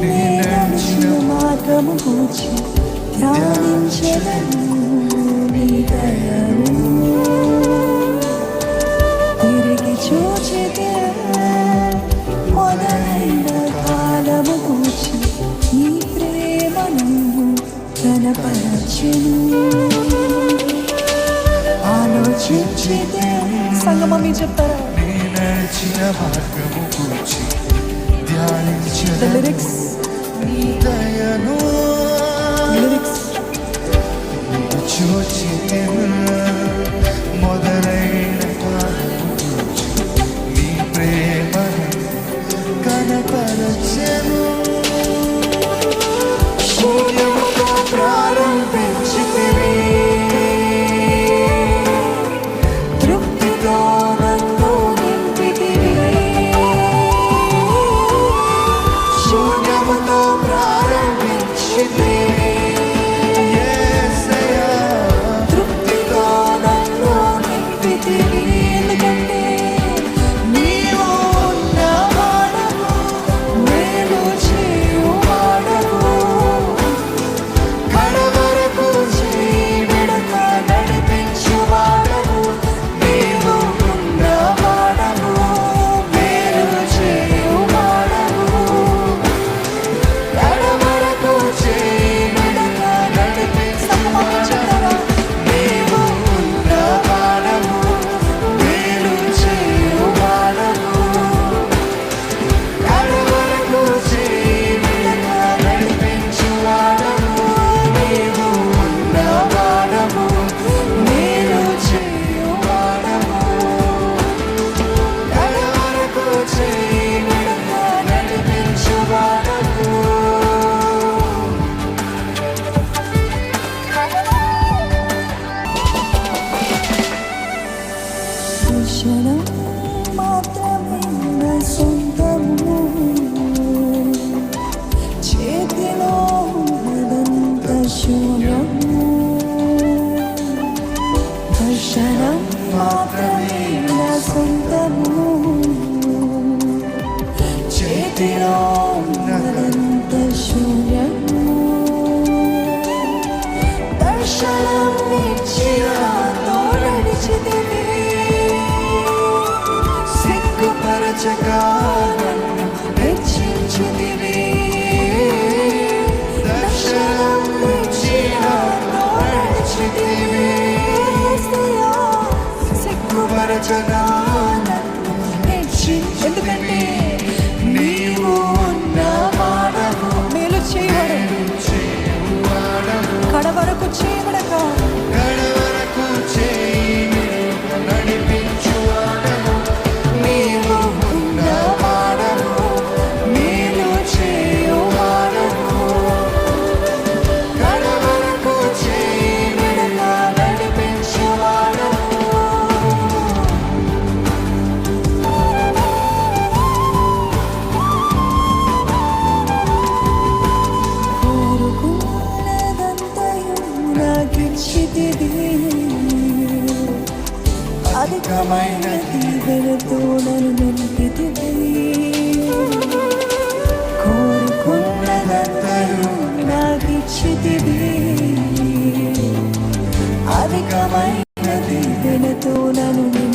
నీ నడిచిన మార్గము కూర్చి ధ్యానించదను నీ దయను తిరిగి చూచితే మొదలైన కాలము కూర్చి నీ ప్రేమను కనపరచెను ఆలోచించితే సంగమం మీ చెప్తారా? నీ నడిచిన మార్గము ధ్యానించదను lyrics, నీ మొదలైన నీ మాత్రమే నా సొంతము? చేతిలో ఉన్నదంత శూన్యము. దర్శనం నిచ్చిన సిగ్గుపరచగా నన్ను హెచ్చించి ఎందుకంటే నీవు మేలు చేయవాడవు కడవరకు చేయబడక నాకిచ్చితివి అధికమైన దీవెనతో నన్ను నింపితివి కోరుకున్నదంతయు నాకిచ్చితివి అధికమైన దీవెనతో నన్ను